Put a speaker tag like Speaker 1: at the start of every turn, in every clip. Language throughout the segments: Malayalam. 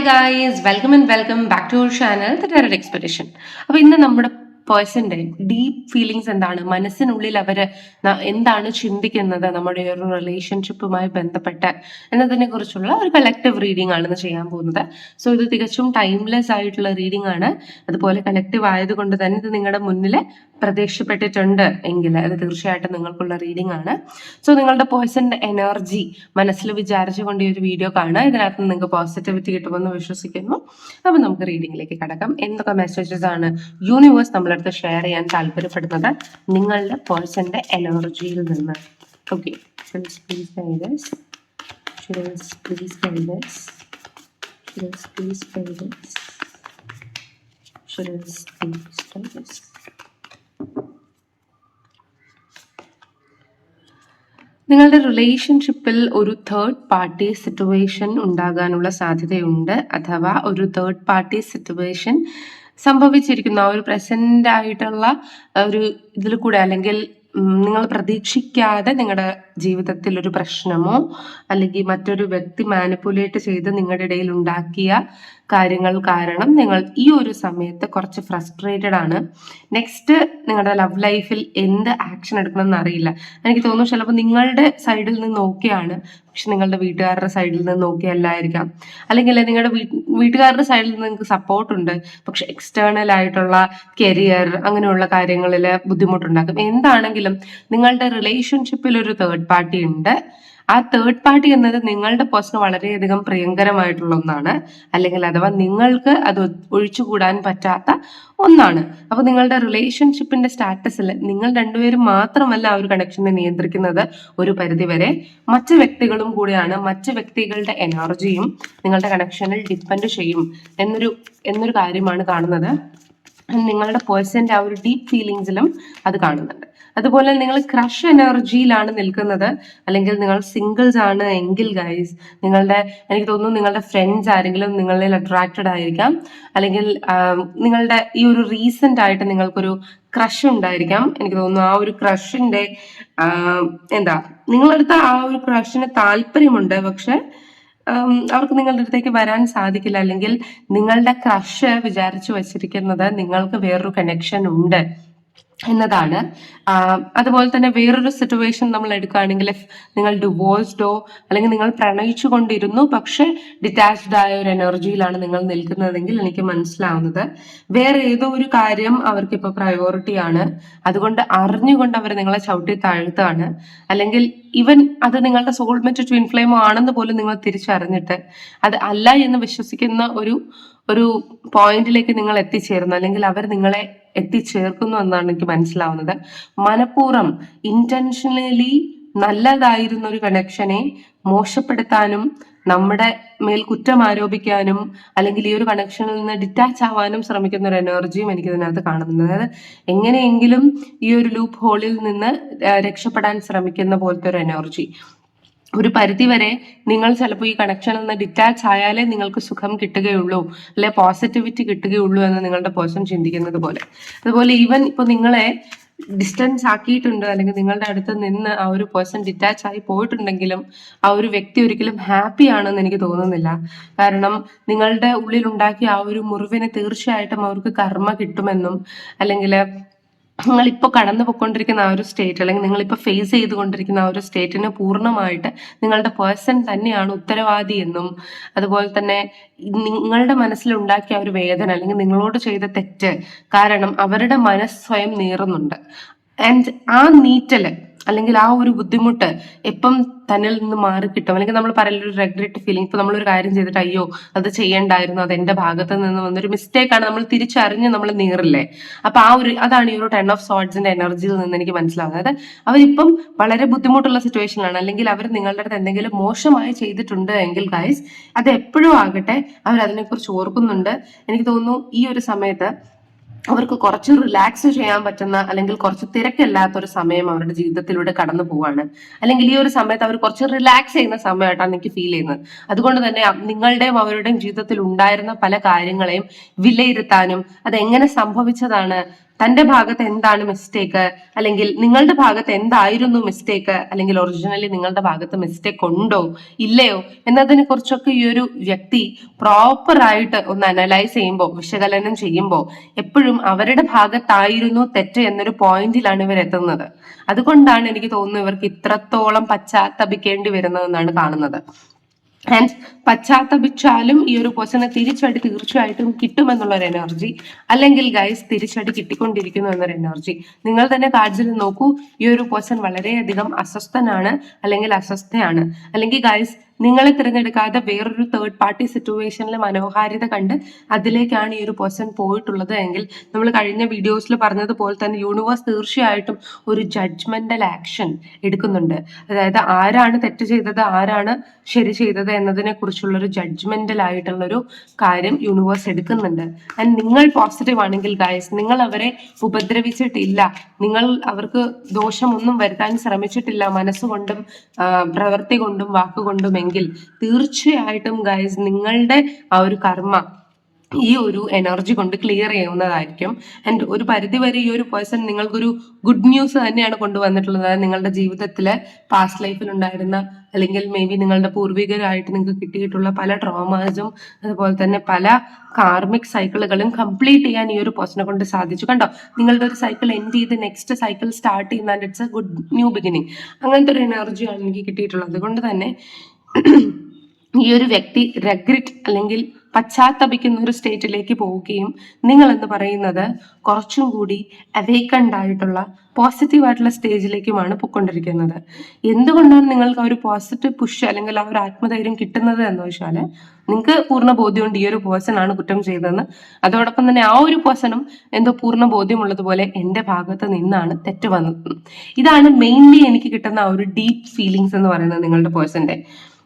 Speaker 1: Hi guys welcome and welcome back to our channel the terror expedition അപ്പോൾ ഇന്ന് നമ്മുടെ പേഴ്സന്റെ ഡീപ്പ് ഫീലിങ്സ് എന്താണ്? മനസ്സിനുള്ളിൽ അവർ എന്താണ് ചിന്തിക്കുന്നത്? നമ്മുടെ ഒരു റിലേഷൻഷിപ്പുമായി ബന്ധപ്പെട്ട് എന്നതിനെ കുറിച്ചുള്ള ഒരു കളക്റ്റീവ് റീഡിംഗ് ആണ് ചെയ്യാൻ പോകുന്നത്. സോ ഇത് തികച്ചും ടൈംലെസ് ആയിട്ടുള്ള റീഡിംഗ് ആണ്. അതുപോലെ കളക്റ്റീവ് ആയതുകൊണ്ട് തന്നെ ഇത് നിങ്ങളുടെ മുന്നിൽ പ്രതീക്ഷപ്പെട്ടിട്ടുണ്ട് എങ്കിൽ അത് തീർച്ചയായിട്ടും നിങ്ങൾക്കുള്ള റീഡിംഗ് ആണ്. സോ നിങ്ങളുടെ പേഴ്സന്റെ എനർജി മനസ്സിൽ വിചാരിച്ചുകൊണ്ട് ഈ ഒരു വീഡിയോ കാണുക. ഇതിനകത്ത് നിങ്ങൾക്ക് പോസിറ്റിവിറ്റി കിട്ടുമെന്ന് വിശ്വസിക്കുന്നു. അപ്പൊ നമുക്ക് റീഡിംഗിലേക്ക് കടക്കാം. എന്തൊക്കെ മെസ്സേജസ് ആണ്? യൂണിവേഴ്സ് നമ്മളടുത്ത് ഷെയർ ചെയ്യാൻ താല്പര്യപ്പെടുന്നത് നിങ്ങളുടെ പേഴ്സന്റെ എനർജിയിൽ നിന്ന്. ഓക്കെ പ്ലീസ് പ്ലീസ് പ്ലീസ് നിങ്ങളുടെ റിലേഷൻഷിപ്പിൽ ഒരു തേർഡ് പാർട്ടി സിറ്റുവേഷൻ ഉണ്ടാകാനുള്ള സാധ്യതയുണ്ട്. അഥവാ ഒരു തേർഡ് പാർട്ടി സിറ്റുവേഷൻ സംഭവിച്ചിരിക്കുന്ന ഒരു പ്രസന്റ് ആയിട്ടുള്ള ഒരു ഇതിൽ കൂടെ അല്ലെങ്കിൽ നിങ്ങൾ പ്രതീക്ഷിക്കാതെ നിങ്ങളുടെ ജീവിതത്തിൽ ഒരു പ്രശ്നമോ അല്ലെങ്കിൽ മറ്റൊരു വ്യക്തി മാനിപ്പുലേറ്റ് ചെയ്ത് നിങ്ങളുടെ ഇടയിൽ ഉണ്ടാക്കിയ കാര്യങ്ങൾ കാരണം നിങ്ങൾ ഈ ഒരു സമയത്ത് കുറച്ച് ഫ്രസ്ട്രേറ്റഡ് ആണ്. നെക്സ്റ്റ് നിങ്ങളുടെ ലവ് ലൈഫിൽ എന്ത് ആക്ഷൻ എടുക്കണം എന്ന് അറിയില്ല. എനിക്ക് തോന്നുന്നു ചിലപ്പോൾ നിങ്ങളുടെ സൈഡിൽ നിന്ന് നോക്കിയാണ്. പക്ഷെ നിങ്ങളുടെ വീട്ടുകാരുടെ സൈഡിൽ നിന്ന് നോക്കിയല്ലായിരിക്കാം. അല്ലെങ്കിൽ നിങ്ങളുടെ വീട്ടുകാരുടെ സൈഡിൽ നിന്ന് നിങ്ങൾക്ക് സപ്പോർട്ട് ഉണ്ട്. പക്ഷെ എക്സ്റ്റേണൽ ആയിട്ടുള്ള കരിയർ അങ്ങനെയുള്ള കാര്യങ്ങളിൽ ബുദ്ധിമുട്ടുണ്ടാക്കും. എന്താണെങ്കിലും നിങ്ങളുടെ റിലേഷൻഷിപ്പിൽ ഒരു തേർഡ് പാർട്ടി ഉണ്ട്. ആ തേർഡ് പാർട്ടി എന്നത് നിങ്ങളുടെ പേഴ്സണ് വളരെയധികം പ്രിയങ്കരമായിട്ടുള്ള ഒന്നാണ്. അല്ലെങ്കിൽ അഥവാ നിങ്ങൾക്ക് അത് ഒഴിച്ചുകൂടാൻ പറ്റാത്ത ഒന്നാണ്. അപ്പൊ നിങ്ങളുടെ റിലേഷൻഷിപ്പിന്റെ സ്റ്റാറ്റസിൽ നിങ്ങൾ രണ്ടുപേരും മാത്രമല്ല ആ ഒരു കണക്ഷനെ നിയന്ത്രിക്കുന്നത് ഒരു പരിധിവരെ. മറ്റ് വ്യക്തികളും കൂടിയാണ്. മറ്റ് വ്യക്തികളുടെ എനർജിയും നിങ്ങളുടെ കണക്ഷനിൽ ഡിപ്പെൻഡ് ചെയ്യും എന്നൊരു എന്നൊരു കാര്യമാണ് കാണുന്നത്. നിങ്ങളുടെ പേഴ്സന്റെ ആ ഒരു ഡീപ്പ് ഫീലിങ്സിലും അത് കാണുന്നുണ്ട്. അതുപോലെ നിങ്ങൾ ക്രഷ് എനർജിയിലാണ് നിൽക്കുന്നത്. അല്ലെങ്കിൽ നിങ്ങൾ സിംഗിൾസ് ആണ് എങ്കിൽ ഗൈസ് നിങ്ങളുടെ എനിക്ക് തോന്നുന്നു നിങ്ങളുടെ ഫ്രണ്ട്സ് ആരെങ്കിലും നിങ്ങളിൽ അട്രാക്റ്റഡ് ആയിരിക്കാം. അല്ലെങ്കിൽ നിങ്ങളുടെ ഈ ഒരു റീസെന്റ് ആയിട്ട് നിങ്ങൾക്കൊരു ക്രഷ് ഉണ്ടായിരിക്കാം. എനിക്ക് തോന്നുന്നു ആ ഒരു ക്രഷിന്റെ എന്താ നിങ്ങളടുത്ത് ആ ഒരു ക്രഷിന് താല്പര്യമുണ്ട്. പക്ഷെ അവർക്ക് നിങ്ങളുടെ അടുത്തേക്ക് വരാൻ സാധിക്കില്ല. അല്ലെങ്കിൽ നിങ്ങളുടെ ക്രഷ് വിചാരിച്ചു വച്ചിരിക്കുന്നത് നിങ്ങൾക്ക് വേറൊരു കണക്ഷൻ ഉണ്ട്. എന്നതാണ്. അതുപോലെ തന്നെ വേറൊരു സിറ്റുവേഷൻ നമ്മൾ എടുക്കുകയാണെങ്കിൽ നിങ്ങൾ ഡിവോഴ്സ്ഡോ അല്ലെങ്കിൽ നിങ്ങൾ പ്രണയിച്ചു കൊണ്ടിരുന്നു പക്ഷെ ഡിറ്റാച്ച്ഡ് ആയ ഒരു എനർജിയിലാണ് നിങ്ങൾ നിൽക്കുന്നതെങ്കിൽ എനിക്ക് മനസ്സിലാവുന്നത്. വേറെ ഏതോ ഒരു കാര്യം പ്രയോറിറ്റി ആണ്. അതുകൊണ്ട് അറിഞ്ഞുകൊണ്ട് അവർ നിങ്ങളെ ചവിട്ടി താഴ്ത്താണ് അല്ലെങ്കിൽ ഇവൻ അത് നിങ്ങളുടെ സോൾമെറ്റ് ട്വിൻ ഫ്ലെയിമോ ആണെന്ന് പോലും നിങ്ങൾ തിരിച്ചറിഞ്ഞിട്ട് അത് അല്ല എന്ന് വിശ്വസിക്കുന്ന ഒരു ഒരു പോയിന്റിലേക്ക് നിങ്ങൾ എത്തിച്ചേരുന്നു അല്ലെങ്കിൽ അവർ നിങ്ങളെ എത്തിച്ചേർക്കുന്നു എന്നാണ് എനിക്ക് മനസ്സിലാവുന്നത്. മനഃപൂർവം ഇന്റൻഷനലി നല്ലതായിരുന്ന ഒരു കണക്ഷനെ മോശപ്പെടുത്താനും നമ്മുടെ മേൽ കുറ്റം ആരോപിക്കാനും അല്ലെങ്കിൽ ഈ ഒരു കണക്ഷനിൽ നിന്ന് ഡിറ്റാച്ച് ആവാനും ശ്രമിക്കുന്ന ഒരു എനർജിയും എനിക്ക് ഇതിനകത്ത് കാണുന്നുണ്ട്. അതായത് എങ്ങനെയെങ്കിലും ഈ ഒരു ലൂപ്പ് ഹോളിൽ നിന്ന് രക്ഷപ്പെടാൻ ശ്രമിക്കുന്ന പോലത്തെ ഒരു എനർജി ഒരു പരിധി വരെ നിങ്ങൾ ചിലപ്പോൾ ഈ കണക്ഷനിൽ നിന്ന് ഡിറ്റാച്ച് ആയാലേ നിങ്ങൾക്ക് സുഖം കിട്ടുകയുള്ളൂ അല്ലെ പോസിറ്റിവിറ്റി കിട്ടുകയുള്ളൂ എന്ന് നിങ്ങളുടെ പേഴ്സൺ ചിന്തിക്കുന്നത് പോലെ. അതുപോലെ ഈവൻ ഇപ്പൊ നിങ്ങളെ ഡിസ്റ്റൻസ് ആക്കിയിട്ടുണ്ട് അല്ലെങ്കിൽ നിങ്ങളുടെ അടുത്ത് നിന്ന് ആ ഒരു പേഴ്സൺ ഡിറ്റാച്ച് ആയി പോയിട്ടുണ്ടെങ്കിലും ആ ഒരു വ്യക്തി ഒരിക്കലും ഹാപ്പി ആണെന്ന് എനിക്ക് തോന്നുന്നില്ല. കാരണം നിങ്ങളുടെ ഉള്ളിൽ ഉണ്ടാക്കിയ ആ ഒരു മുറിവിനെ തീർച്ചയായിട്ടും അവർക്ക് കർമ്മ കിട്ടുമെന്നും അല്ലെങ്കിൽ നിങ്ങൾ ഇപ്പോൾ കടന്നു പോയിക്കൊണ്ടിരിക്കുന്ന ആ ഒരു സ്റ്റേറ്റ് അല്ലെങ്കിൽ നിങ്ങളിപ്പോൾ ഫേസ് ചെയ്തുകൊണ്ടിരിക്കുന്ന ആ ഒരു സ്റ്റേറ്റിന് പൂർണമായിട്ട് നിങ്ങളുടെ പേഴ്സൺ തന്നെയാണ് ഉത്തരവാദി എന്നും അതുപോലെ തന്നെ നിങ്ങളുടെ മനസ്സിലുണ്ടാക്കിയ ഒരു വേദന അല്ലെങ്കിൽ നിങ്ങളോട് ചെയ്ത തെറ്റ് കാരണം അവരുടെ മനസ്സ് സ്വയം നീറുന്നുണ്ട്. ആൻഡ് ആ നീറ്റൽ അല്ലെങ്കിൽ ആ ഒരു ബുദ്ധിമുട്ട് എപ്പം തന്നിൽ നിന്ന് മാറി കിട്ടും? അല്ലെങ്കിൽ നമ്മൾ പറയുന്ന ഒരു റെഗ്രറ്റ് ഫീലിംഗ് ഇപ്പൊ നമ്മളൊരു കാര്യം ചെയ്തിട്ട് അയ്യോ അത് ചെയ്യണ്ടായിരുന്നു അത് എന്റെ ഭാഗത്ത് നിന്ന് വന്നൊരു മിസ്റ്റേക്ക് ആണ്. നമ്മൾ തിരിച്ചറിഞ്ഞ് നമ്മൾ നീറില്ലേ? അപ്പൊ ആ ഒരു അതാണ് ഈ ഒരു ടെൻ ഓഫ് സോഡ്സിന്റെ എനർജിയിൽ നിന്ന് എനിക്ക് മനസ്സിലാവുന്നത്. അവരിപ്പം വളരെ ബുദ്ധിമുട്ടുള്ള സിറ്റുവേഷനിലാണ് അല്ലെങ്കിൽ അവർ നിങ്ങളുടെ അടുത്ത് എന്തെങ്കിലും മോശമായി ചെയ്തിട്ടുണ്ട് എങ്കിൽ ഗൈസ് അത് എപ്പോഴും ആകട്ടെ. അവർ അതിനെക്കുറിച്ച് ഓർക്കുന്നുണ്ട്. എനിക്ക് തോന്നുന്നു ഈ ഒരു സമയത്ത് അവർക്ക് കുറച്ച് റിലാക്സ് ചെയ്യാൻ പറ്റുന്ന അല്ലെങ്കിൽ കുറച്ച് തിരക്കില്ലാത്ത ഒരു സമയം അവരുടെ ജീവിതത്തിലൂടെ കടന്നു പോവാണ്. അല്ലെങ്കിൽ ഈ ഒരു സമയത്ത് അവർ കുറച്ച് റിലാക്സ് ചെയ്യുന്ന സമയമായിട്ടാണ് എനിക്ക് ഫീൽ ചെയ്യുന്നത്. അതുകൊണ്ട് തന്നെ നിങ്ങളുടെയും അവരുടെയും ജീവിതത്തിൽ ഉണ്ടായിരുന്ന പല കാര്യങ്ങളെയും വിലയിരുത്താനും അത് എങ്ങനെ സംഭവിച്ചതാണ് തന്റെ ഭാഗത്ത് എന്താണ് മിസ്റ്റേക്ക് അല്ലെങ്കിൽ നിങ്ങളുടെ ഭാഗത്ത് എന്തായിരുന്നു മിസ്റ്റേക്ക് അല്ലെങ്കിൽ ഒറിജിനലി നിങ്ങളുടെ ഭാഗത്ത് മിസ്റ്റേക്ക് ഉണ്ടോ? ഇല്ലയോ? എന്നതിനെ കുറിച്ചൊക്കെ ഈ ഒരു വ്യക്തി പ്രോപ്പറായിട്ട് ഒന്ന് അനലൈസ് ചെയ്യുമ്പോൾ വിശകലനം ചെയ്യുമ്പോൾ എപ്പോഴും അവരുടെ ഭാഗത്തായിരുന്നു തെറ്റ് എന്നൊരു പോയിന്റിലാണ് ഇവർ എത്തുന്നത്. അതുകൊണ്ടാണ് എനിക്ക് തോന്നുന്നത് ഇവർക്ക് ഇത്രത്തോളം പശ്ചാത്തപിക്കേണ്ടി വരുന്നതെന്നാണ് കാണുന്നത്. ആൻഡ് പശ്ചാത്തപിച്ചാലും ഈ ഒരു പൊസനെ തിരിച്ചടി തീർച്ചയായിട്ടും കിട്ടുമെന്നുള്ള ഒരു എനർജി അല്ലെങ്കിൽ ഗൈസ് തിരിച്ചടി കിട്ടിക്കൊണ്ടിരിക്കുന്നു എന്നൊരു എനർജി നിങ്ങൾ തന്നെ കാഴ്ചയിൽ നോക്കൂ ഈ ഒരു പേഴ്സൺ വളരെയധികം അസ്വസ്ഥനാണ് അല്ലെങ്കിൽ അസ്വസ്ഥയാണ്. അല്ലെങ്കിൽ ഗൈസ് നിങ്ങളെ തിരഞ്ഞെടുക്കാതെ വേറൊരു തേർഡ് പാർട്ടി സിറ്റുവേഷനിലെ മനോഹാരിത കണ്ട് അതിലേക്കാണ് ഈ ഒരു പേഴ്സൺ പോയിട്ടുള്ളത് എങ്കിൽ നമ്മൾ കഴിഞ്ഞ വീഡിയോസിൽ പറഞ്ഞതുപോലെ തന്നെ യൂണിവേഴ്സ് തീർച്ചയായിട്ടും ഒരു ജഡ്ജ്മെന്റൽ ആക്ഷൻ എടുക്കുന്നുണ്ട്. അതായത് ആരാണ് തെറ്റ് ചെയ്തത് ആരാണ് ശരി ചെയ്തത് എന്നതിനെ കുറിച്ചുള്ള ഒരു ജഡ്ജ്മെന്റൽ ആയിട്ടുള്ള ഒരു കാര്യം യൂണിവേഴ്സ് എടുക്കുന്നുണ്ട്. ആൻഡ് നിങ്ങൾ പോസിറ്റീവ് ആണെങ്കിൽ ഗായസ് നിങ്ങൾ അവരെ ഉപദ്രവിച്ചിട്ടില്ല. നിങ്ങൾ അവർക്ക് ദോഷമൊന്നും വരുത്താൻ ശ്രമിച്ചിട്ടില്ല. മനസ്സുകൊണ്ടും പ്രവൃത്തി കൊണ്ടും വാക്കുകൊണ്ടും എങ്കിൽ തീർച്ചയായിട്ടും ഗൈസ് നിങ്ങളുടെ ആ ഒരു കർമ്മ ഈ ഒരു എനർജി കൊണ്ട് ക്ലിയർ ചെയ്യുന്നതായിരിക്കും ആൻഡ് ഒരു പരിധിവരെ ഈ ഒരു പേഴ്സൺ നിങ്ങൾക്കൊരു ഗുഡ് ന്യൂസ് തന്നെയാണ് കൊണ്ടുവന്നിട്ടുള്ളത്. നിങ്ങളുടെ ജീവിതത്തിലെ പാസ്റ്റ് ലൈഫിൽ ഉണ്ടായിരുന്ന അല്ലെങ്കിൽ മേ ബി നിങ്ങളുടെ പൂർവികരായിട്ട് നിങ്ങൾക്ക് കിട്ടിയിട്ടുള്ള പല ട്രോമാസും അതുപോലെ തന്നെ പല കാർമിക് സൈക്കിളുകളും കംപ്ലീറ്റ് ചെയ്യാൻ ഈ ഒരു പേഴ്സണെ കൊണ്ട് സാധിച്ചു. കണ്ടോ? നിങ്ങളുടെ ഒരു സൈക്കിൾ എൻഡ് ചെയ്ത് നെക്സ്റ്റ് സൈക്കിൾ സ്റ്റാർട്ട് ചെയ്യുന്ന it's a good new beginning അങ്ങനത്തെ ഒരു എനർജിയാണ് എനിക്ക് കിട്ടിയിട്ടുള്ളത്. അതുകൊണ്ട് തന്നെ ഈ ഒരു വ്യക്തി റെഗ്രിറ്റ് അല്ലെങ്കിൽ പശ്ചാത്തപിക്കുന്ന ഒരു സ്റ്റേറ്റിലേക്ക് പോവുകയും നിങ്ങൾ എന്ന് പറയുന്നത് കുറച്ചും കൂടി അവേക്കൻഡ് ആയിട്ടുള്ള പോസിറ്റീവ് ആയിട്ടുള്ള സ്റ്റേജിലേക്കുമാണ് പൊയ്ക്കൊണ്ടിരിക്കുന്നത്. എന്തുകൊണ്ടാണ് നിങ്ങൾക്ക് ആ ഒരു പോസിറ്റീവ് പുഷ് അല്ലെങ്കിൽ ആ ഒരു ആത്മധൈര്യം കിട്ടുന്നത് എന്ന് വെച്ചാൽ നിങ്ങൾക്ക് പൂർണ ബോധ്യമുണ്ട് ഈ ഒരു പേഴ്സൺ ആണ് കുറ്റം ചെയ്തതെന്ന്. അതോടൊപ്പം തന്നെ ആ ഒരു പേഴ്സണും എന്തോ പൂർണ ബോധ്യമുള്ളതുപോലെ എന്റെ ഭാഗത്ത് നിന്നാണ് തെറ്റ് വന്നത്. ഇതാണ് മെയിൻലി എനിക്ക് കിട്ടുന്ന ആ ഒരു ഡീപ്പ് ഫീലിങ്സ് എന്ന് പറയുന്നത് നിങ്ങളുടെ പേഴ്സന്റെ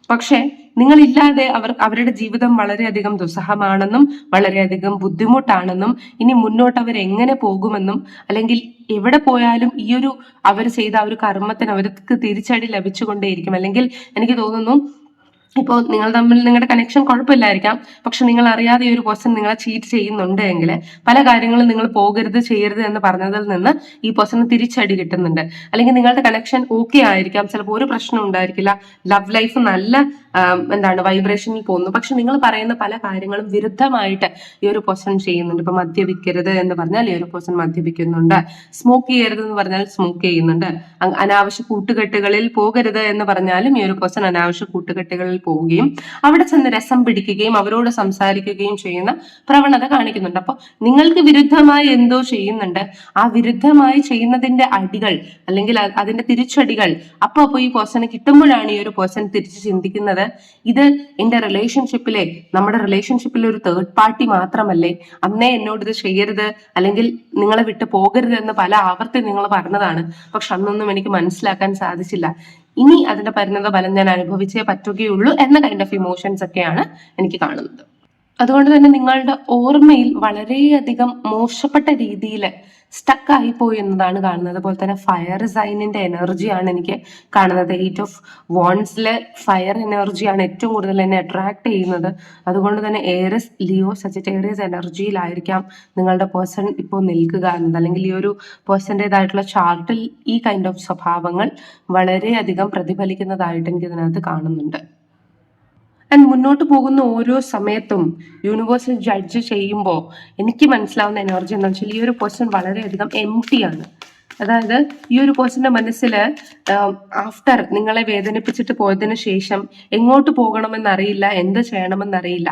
Speaker 1: പക്ഷെ നിങ്ങളില്ലാതെ അവർ അവരുടെ ജീവിതം വളരെയധികം ദുസ്സഹമാണെന്നും വളരെയധികം ബുദ്ധിമുട്ടാണെന്നും ഇനി മുന്നോട്ട് അവർ എങ്ങനെ പോകുമെന്നും അല്ലെങ്കിൽ എവിടെ പോയാലും ഈ ഒരു അവർ ചെയ്ത ആ ഒരു കർമ്മത്തിന് അവർക്ക് തിരിച്ചടി ലഭിച്ചുകൊണ്ടേയിരിക്കും. അല്ലെങ്കിൽ എനിക്ക് തോന്നുന്നു ഇപ്പോൾ നിങ്ങൾ തമ്മിൽ നിങ്ങളുടെ കണക്ഷൻ കുഴപ്പമില്ലായിരിക്കാം പക്ഷെ നിങ്ങൾ അറിയാതെ ഒരു പേഴ്സൺ നിങ്ങളെ ചീറ്റ് ചെയ്യുന്നുണ്ട് എങ്കിൽ പല കാര്യങ്ങളും നിങ്ങൾ പോകരുത് ചെയ്യരുത് എന്ന് പറഞ്ഞതിൽ നിന്ന് ഈ പേഴ്സണ് തിരിച്ചടി കിട്ടുന്നുണ്ട്. അല്ലെങ്കിൽ നിങ്ങളുടെ കണക്ഷൻ ഓക്കെ ആയിരിക്കാം. ചിലപ്പോൾ ഒരു പ്രശ്നം ഉണ്ടായിരിക്കില്ല. ലവ് ലൈഫ് നല്ല എന്താണ് വൈബ്രേഷനിൽ പോകുന്നു. പക്ഷെ നിങ്ങൾ പറയുന്ന പല കാര്യങ്ങളും വിരുദ്ധമായിട്ട് ഈ ഒരു പേഴ്സൺ ചെയ്യുന്നുണ്ട്. ഇപ്പൊ മദ്യപിക്കരുത് എന്ന് പറഞ്ഞാൽ ഈ ഒരു പേഴ്സൺ മദ്യപിക്കുന്നുണ്ട്. സ്മോക്ക് ചെയ്യരുത് എന്ന് പറഞ്ഞാൽ സ്മോക്ക് ചെയ്യുന്നുണ്ട്. അനാവശ്യ കൂട്ടുകെട്ടുകളിൽ പോകരുത് എന്ന് പറഞ്ഞാലും ഈ ഒരു പേഴ്സൺ അനാവശ്യ കൂട്ടുകെട്ടുകളിൽ പോവുകയും അവിടെ ചെന്ന് രസം പിടിക്കുകയും അവരോട് സംസാരിക്കുകയും ചെയ്യുന്ന പ്രവണത കാണിക്കുന്നുണ്ട്. അപ്പൊ നിങ്ങൾക്ക് വിരുദ്ധമായി എന്തോ ചെയ്യുന്നുണ്ട്. ആ വിരുദ്ധമായി ചെയ്യുന്നതിന്റെ അടികൾ അല്ലെങ്കിൽ അതിന്റെ തിരിച്ചടികൾ അപ്പൊ അപ്പൊ ഈ പേഴ്സണ് കിട്ടുമ്പോഴാണ് ഈ ഒരു പേഴ്സൺ തിരിച്ച് ചിന്തിക്കുന്നത്. ഇത് എന്റെ റിലേഷൻഷിപ്പിലെ നമ്മുടെ റിലേഷൻഷിപ്പിലെ ഒരു തേർഡ് പാർട്ടി മാത്രമല്ലേ? അന്നേ എന്നോട് ഇത് ചെയ്യരുത് അല്ലെങ്കിൽ നിങ്ങളെ വിട്ട് പോകരുത് എന്ന് പല ആവർത്തി നിങ്ങൾ പറഞ്ഞതാണ്. പക്ഷെ അന്നൊന്നും എനിക്ക് മനസ്സിലാക്കാൻ സാധിച്ചില്ല. ഇനി അതിന്റെ പരിണത ഫലം ഞാൻ അനുഭവിച്ചേ പറ്റുകയുള്ളൂ എന്ന കൈൻഡ് ഓഫ് ഇമോഷൻസ് ഒക്കെയാണ് എനിക്ക് കാണുന്നത്. അതുകൊണ്ട് തന്നെ നിങ്ങളുടെ ഓർമ്മയിൽ വളരെയധികം മോശപ്പെട്ട രീതിയിൽ സ്റ്റക്ക് ആയിപ്പോയി എന്നതാണ് കാണുന്നത്. അതുപോലെ തന്നെ ഫയർ സൈനിന്റെ എനർജിയാണ് എനിക്ക് കാണുന്നത്. എയ്റ്റ് ഓഫ് വോൺസിലെ ഫയർ എനർജിയാണ് ഏറ്റവും കൂടുതൽ എന്നെ അട്രാക്ട് ചെയ്യുന്നത്. അതുകൊണ്ട് തന്നെ ഏറെസ് ലിയോ സജിറ്റേറിയസ് എനർജിയിലായിരിക്കാം നിങ്ങളുടെ പേഴ്സൺ ഇപ്പോൾ നിൽക്കുക എന്നത്. അല്ലെങ്കിൽ ഈ ഒരു പേഴ്സന്റേതായിട്ടുള്ള ചാർട്ടിൽ ഈ കൈൻഡ് ഓഫ് സ്വഭാവങ്ങൾ വളരെയധികം പ്രതിഫലിക്കുന്നതായിട്ട് എനിക്ക് ഇതിനകത്ത് കാണുന്നുണ്ട്. ആൻഡ് മുന്നോട്ട് പോകുന്ന ഓരോ സമയത്തും യൂണിവേഴ്സിൽ ജഡ്ജ് ചെയ്യുമ്പോൾ എനിക്ക് മനസ്സിലാവുന്ന എനർജി എന്ന് വെച്ചാൽ ഈ ഒരു പേഴ്സൺ വളരെയധികം എം ടി ആണ്. അതായത് ഈ ഒരു പേഴ്സന്റെ മനസ്സിൽ ആഫ്റ്റർ നിങ്ങളെ വേദനിപ്പിച്ചിട്ട് പോയതിനു ശേഷം എങ്ങോട്ട് പോകണമെന്നറിയില്ല എന്ത് ചെയ്യണമെന്നറിയില്ല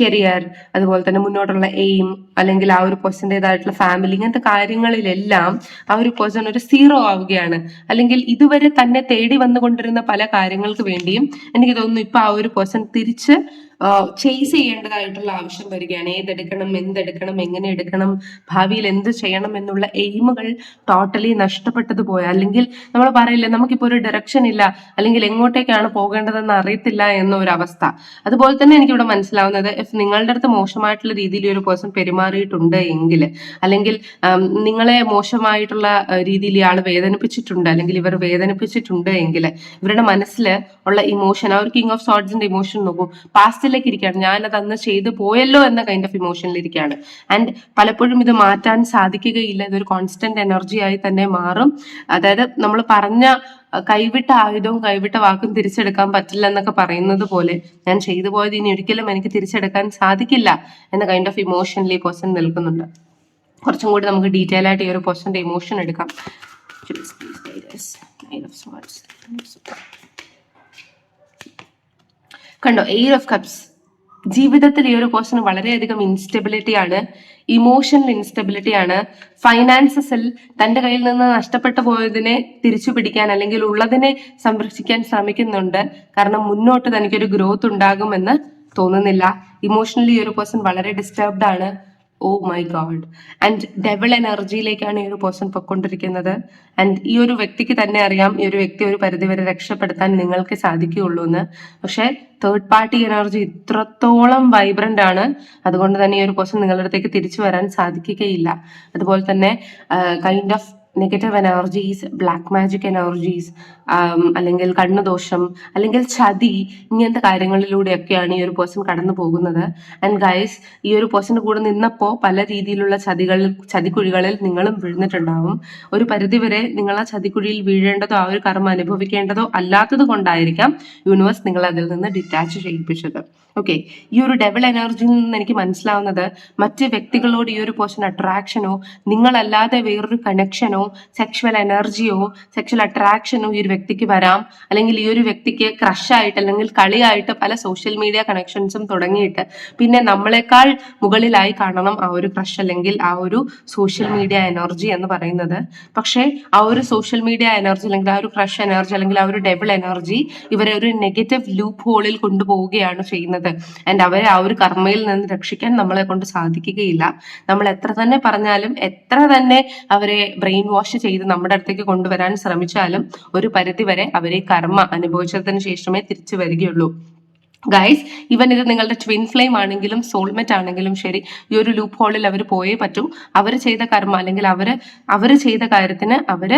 Speaker 1: കരിയർ അതുപോലെ തന്നെ മുന്നോട്ടുള്ള എയിം അല്ലെങ്കിൽ ആ ഒരു പേഴ്സന്റെതായിട്ടുള്ള ഫാമിലി ഇങ്ങനത്തെ കാര്യങ്ങളിലെല്ലാം ആ ഒരു പേഴ്സൺ ഒരു സീറോ ആവുകയാണ്. അല്ലെങ്കിൽ ഇതുവരെ തന്നെ തേടി വന്നുകൊണ്ടിരുന്ന പല കാര്യങ്ങൾക്ക് വേണ്ടിയും എനിക്ക് തോന്നുന്നു ഇപ്പൊ ആ ഒരു പേഴ്സൺ തിരിച്ച് ചേസ് ചെയ്യേണ്ടതായിട്ടുള്ള ആവശ്യം വരികയാണ്. ഏതെടുക്കണം എന്തെടുക്കണം എങ്ങനെ എടുക്കണം ഭാവിയിൽ എന്ത് ചെയ്യണം എന്നുള്ള എയിമുകൾ ടോട്ടലി നഷ്ടപ്പെട്ടത് പോയ അല്ലെങ്കിൽ നമ്മൾ പറയില്ലേ നമുക്കിപ്പോൾ ഒരു ഡയറക്ഷൻ ഇല്ല അല്ലെങ്കിൽ എങ്ങോട്ടേക്കാണ് പോകേണ്ടതെന്ന് അറിയത്തില്ല എന്ന ഒരു അവസ്ഥ അതുപോലെ തന്നെ എനിക്കിവിടെ മനസ്സിലാവുന്നത് ഇഫ് നിങ്ങളുടെ അടുത്ത് മോശമായിട്ടുള്ള രീതിയിൽ ഒരു പേഴ്സൺ പെരുമാറിയിട്ടുണ്ട് എങ്കിൽ അല്ലെങ്കിൽ നിങ്ങളെ മോശമായിട്ടുള്ള രീതിയിൽ ഇയാൾ വേദനിപ്പിച്ചിട്ടുണ്ട് അല്ലെങ്കിൽ ഇവർ വേദനിപ്പിച്ചിട്ടുണ്ട് എങ്കിൽ ഇവരുടെ മനസ്സിൽ ഉള്ള ഇമോഷൻ ആ ഒരു കിങ് ഓഫ് സോട്ട്സിന്റെ ഇമോഷൻ നോക്കൂ. പാസ്റ്റിലേക്ക് ഇരിക്കുകയാണ് ഞാനത് അന്ന് ചെയ്തു പോയല്ലോ എന്ന കൈൻഡ് ഓഫ് ഇമോഷനിൽ ഇരിക്കുകയാണ് ആൻഡ് പലപ്പോഴും ഇത് മാറ്റാൻ സാധിക്കുകയില്ല. ഇതൊരു കോൺസ്റ്റന്റ് എനർജി ആയി തന്നെ മാറും. അതായത് നമ്മൾ പറഞ്ഞ കൈവിട്ട ആയുധവും കൈവിട്ട വാക്കും തിരിച്ചെടുക്കാൻ പറ്റില്ല എന്നൊക്കെ പറയുന്നത് പോലെ ഞാൻ ചെയ്തു പോയത് ഇനി ഒരിക്കലും എനിക്ക് തിരിച്ചെടുക്കാൻ സാധിക്കില്ല എന്ന കൈൻഡ് ഓഫ് ഇമോഷനിൽ ഈ പേഴ്സൺ നിൽക്കുന്നുണ്ട്. കുറച്ചും കൂടി നമുക്ക് ഡീറ്റെയിൽ ആയിട്ട് ഈ ഒരു പേഴ്സന്റെ ഇമോഷൻ എടുക്കാം. കണ്ടോ? എയർ ഓഫ് കപ്സ് ജീവിതത്തിൽ ഈ ഒരു പേഴ്സൺ വളരെയധികം ഇൻസ്റ്റെബിലിറ്റി ആണ്. ഇമോഷണൽ ഇൻസ്റ്റെബിലിറ്റി ആണ്. ഫൈനാൻസസിൽ തന്റെ കയ്യിൽ നിന്ന് നഷ്ടപ്പെട്ടു പോയതിനെ തിരിച്ചു പിടിക്കാൻ അല്ലെങ്കിൽ ഉള്ളതിനെ സംരക്ഷിക്കാൻ ശ്രമിക്കുന്നുണ്ട്. കാരണം മുന്നോട്ട് തനിക്കൊരു ഗ്രോത്ത് ഉണ്ടാകുമെന്ന് തോന്നുന്നില്ല. ഇമോഷണലി ഈ ഒരു പേഴ്സൺ വളരെ ഡിസ്റ്റർബ്ഡ് ആണ്. Oh my god and devil എനർജിയിലേക്കാണ് ഈ ഒരു പേഴ്സൺ പൊയ്ക്കൊണ്ടിരിക്കുന്നത്. ആൻഡ് ഈ ഒരു വ്യക്തിക്ക് തന്നെ അറിയാം ഈ ഒരു വ്യക്തി ഒരു പരിധിവരെ രക്ഷപ്പെടുത്താൻ നിങ്ങൾക്ക് സാധിക്കുകയുള്ളൂ എന്ന്. പക്ഷേ തേർഡ് പാർട്ടി എനർജി ഇത്രത്തോളം വൈബ്രന്റ് ആണ്. അതുകൊണ്ട് തന്നെ ഈ ഒരു പേഴ്സൺ നിങ്ങളുടെ അടുത്തേക്ക് തിരിച്ചു വരാൻ സാധിക്കുകയില്ല. അതുപോലെ തന്നെ kind of negative energies black magic energies അല്ലെങ്കിൽ കണ്ണുദോഷം അല്ലെങ്കിൽ ചതി ഇങ്ങനത്തെ കാര്യങ്ങളിലൂടെയൊക്കെയാണ് ഈ ഒരു പേഴ്സൺ കടന്നു പോകുന്നത്. ആൻഡ് ഗൈസ് ഈ ഒരു പേഴ്സൺ കൂടെ നിന്നപ്പോൾ പല രീതിയിലുള്ള ചതികളിൽ ചതിക്കുഴികളിൽ നിങ്ങളും വീഴുന്നിട്ടുണ്ടാവും. ഒരു പരിധിവരെ നിങ്ങൾ ആ ചതിക്കുഴിയിൽ വീഴേണ്ടതോ ആ ഒരു കർമ്മം അനുഭവിക്കേണ്ടതോ അല്ലാത്തത് കൊണ്ടായിരിക്കാം യൂണിവേഴ്സ് നിങ്ങൾ അതിൽ നിന്ന് ഡിറ്റാച്ച് ചെയ്യിപ്പിച്ചത്. ഓക്കെ ഈ ഒരു ഡെവൽ എനർജിയിൽ നിന്ന് എനിക്ക് മനസ്സിലാവുന്നത് മറ്റ് വ്യക്തികളോട് ഈ ഒരു പേഴ്സൺ അട്രാക്ഷനോ നിങ്ങളല്ലാതെ വേറൊരു കണക്ഷനോ സെക്ഷൽ എനർജിയോ സെക്ഷൽ അട്രാക്ഷനോ ഈ ഒരു വ്യക്തിക്ക് വരാം. അല്ലെങ്കിൽ ഈ ഒരു വ്യക്തിക്ക് ക്രഷായിട്ട് അല്ലെങ്കിൽ കളിയായിട്ട് പല സോഷ്യൽ മീഡിയ കണക്ഷൻസും തുടങ്ങിയിട്ട് പിന്നെ നമ്മളെക്കാൾ മുകളിലായി കാണണം ആ ഒരു ക്രഷ് അല്ലെങ്കിൽ ആ ഒരു സോഷ്യൽ മീഡിയ എനർജി എന്ന് പറയുന്നത്. പക്ഷേ ആ ഒരു സോഷ്യൽ മീഡിയ എനർജി അല്ലെങ്കിൽ ആ ഒരു ക്രഷ് എനർജി അല്ലെങ്കിൽ ആ ഒരു ഡെബിൾ എനർജി ഇവരെ ഒരു നെഗറ്റീവ് ലൂപ്പ് ഹോളിൽ കൊണ്ടുപോവുകയാണ് ചെയ്യുന്നത്. ആൻഡ് അവരെ ആ ഒരു കർമ്മയിൽ നിന്ന് രക്ഷിക്കാൻ നമ്മളെ കൊണ്ട് സാധിക്കുകയില്ല. നമ്മൾ എത്ര തന്നെ പറഞ്ഞാലും എത്ര തന്നെ അവരെ ബ്രെയിൻ വാഷ് ചെയ്ത് നമ്മുടെ അടുത്തേക്ക് കൊണ്ടുവരാൻ ശ്രമിച്ചാലും ഒരു പരിധി വരെ അവരെ കർമ്മ അനുഭവിച്ചതിന് ശേഷമേ തിരിച്ചു വരികയുള്ളൂ. ഗൈസ് ഇവൻ ഇത് നിങ്ങളുടെ ട്വിൻ ഫ്ലെയിം ആണെങ്കിലും സോൾമെറ്റ് ആണെങ്കിലും ശരി ഈ ഒരു ലൂപ്പ് ഹോളിൽ അവർ പോയേ പറ്റൂ. അവർ ചെയ്ത കർമ്മ അല്ലെങ്കിൽ അവർ അവർ ചെയ്ത കാര്യത്തിന് അവർ